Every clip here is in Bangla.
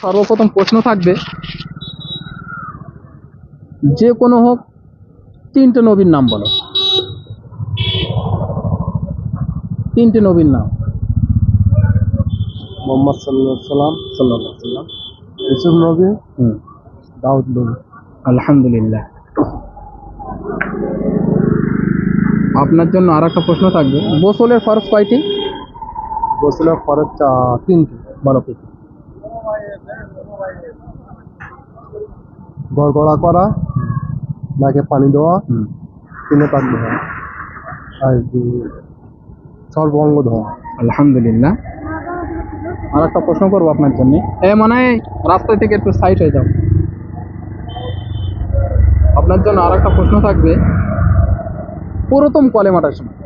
সর্বপ্রথম প্রশ্ন থাকবে যে কোনো হোক তিনটে নবীর নাম বলো। তিনটে নবীর নাম। মোহাম্মদ সাল্লাহ সাল্লাম সাল্লাহ সাল্লাম ইসুফ নবী হুম। দাউদ নবী। আলহামদুলিল্লাহ। আপনার জন্য আর একটা প্রশ্ন থাকবে গোসলের ফরজ কয়টি? গোসলের ফরজ তিনটি। বলো গড়গড়া করা নাকে পানি দেওয়া তিনে পাক ধোয়া আর কি সর্বাঙ্গ ধোয়া। আলহামদুলিল্লাহ। আর একটা প্রশ্ন করব আপনার জন্য। এ মানে রাস্তা থেকে একটু সাইড হয়ে যাও। আপনার জন্য আর একটা প্রশ্ন থাকবে। পুরোতম কলেমাটার সময়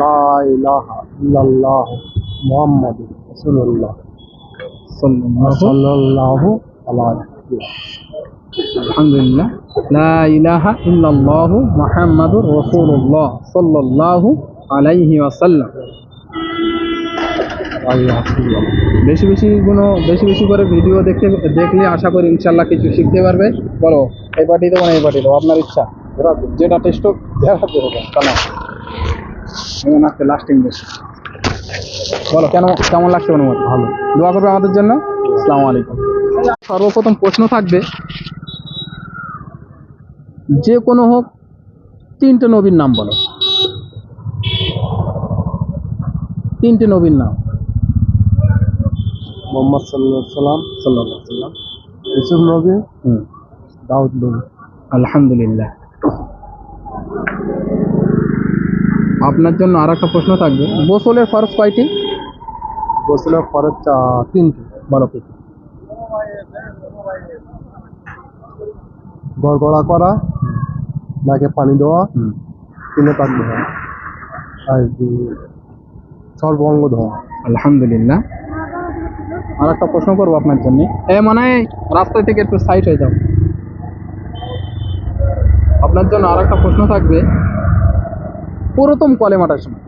লা ইলাহা ইল্লাল্লাহ মুহাম্মাদ রাসূলুল্লাহ সাল্লাল্লাহু আলহামদুলিল্লাহ লা ইলাহা ইল্লাল্লাহু মুহাম্মাদুর রাসূলুল্লাহ সাল্লাল্লাহু আলাইহি ওয়াসাল্লাম। ওয়াসাল্লাম বেশি বেশি কোনো বেশি বেশি করে ভিডিও দেখতে দেখলে আশা করি ইনশাল্লাহ কিছু শিখতে পারবে। বলো এই পার্টি দেবো না এই পার্টি দেবো আপনার ইচ্ছা। যেটা টেস্ট হোক দেখা দেবো কেন? লাস্টিং বেশি। বলো কেন কেমন লাগছে অনুমতি ভালো। দোয়া করবে আমাদের জন্য। আসসালামু আলাইকুম। সর্বপ্রথম প্রশ্ন থাকবে যে কোনো হোক তিনটে নবীর নাম বলো। তিনটে নবীর নাম। মোহাম্মদ সাল্লাম সাল্লাহ সাল্লাম ইসুফ নবী। হুম। দাউদ নবী। আলহামদুলিল্লাহ। আপনার জন্য আর একটা প্রশ্ন থাকবে গোসলের ফরজ কয়টি? গোসলের ফরজ চা- তিনটি কি গড়গড়া করা নাকে পানি দেওয়া তিনে পাক ধোয়া আর সর্বাঙ্গ ধোয়া। আলহামদুলিল্লাহ। আর একটা প্রশ্ন করব আপনার জন্য। এ মানে রাস্তা থেকে একটু সাইড হয়ে যাও। আপনার জন্য আর একটা প্রশ্ন থাকবে। পুরোতম কলেমাটার সময়।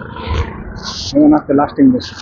কেন এমন আছে লাস্টিং বেশি